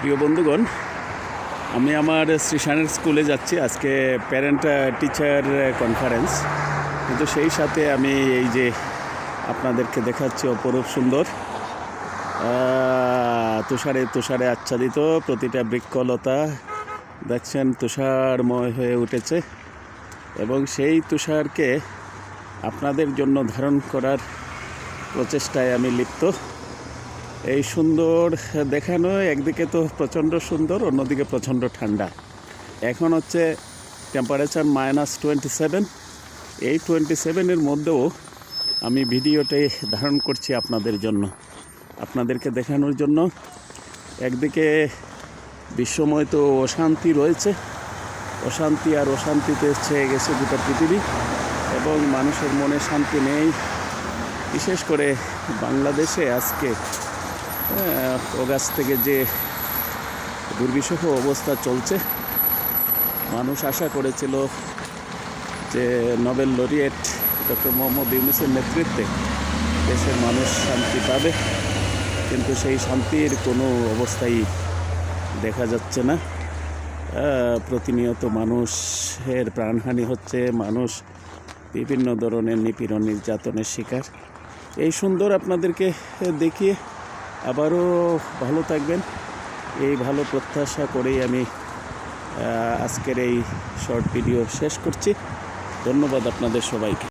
প্রিয় বন্ধুগণ, আমি আমার শ্রীশানের স্কুলে যাচ্ছি। আজকে প্যারেন্ট টিচার কনফারেন্স কিন্তু সেই সাথে আমি এই যে আপনাদেরকে দেখাচ্ছি অপরূপ সুন্দর তুষারে তুষারে আচ্ছাদিত প্রতিটা বৃক্ষলতা। দেখছেন, তুষারময় হয়ে উঠেছে এবং সেই তুষারকে আপনাদের জন্য ধারণ করার প্রচেষ্টায় আমি লিপ্ত। এই সুন্দর দেখানো, একদিকে তো প্রচণ্ড সুন্দর, অন্যদিকে প্রচণ্ড ঠান্ডা। এখন হচ্ছে টেম্পারেচার মাইনাস টোয়েন্টি সেভেন এই টোয়েন্টি সেভেনের মধ্যেও আমি ভিডিওটাই ধারণ করছি আপনাদের জন্য, আপনাদেরকে দেখানোর জন্য। একদিকে বিশ্বময় তো অশান্তি রয়েছে, অশান্তি আর অশান্তিতে ছেয়ে গেছে গোটা পৃথিবী, এবং মানুষের মনে শান্তি নেই। বিশেষ করে বাংলাদেশে আজকে অগাস্ট থেকে যে দুর্বিষহ অবস্থা চলছে, মানুষ আশা করেছিল যে নোবেল লরিয়েট ডক্টর মোহাম্মদ ইউনুসের নেতৃত্বে দেশের মানুষ শান্তি পাবে, কিন্তু সেই শান্তির কোনো অবস্থাই দেখা যাচ্ছে না। প্রতিনিয়ত মানুষের প্রাণহানি হচ্ছে, মানুষ বিভিন্ন ধরনের নিপীড়ন, নির্যাতনের শিকার। এই সুন্দর আপনাদেরকে দেখিয়ে আবারও ভালো থাকবেন। এই ভালো প্রত্যাশা করেই আমি আজকের এই শর্ট ভিডিও শেষ করছি। ধন্যবাদ আপনাদের সবাইকে।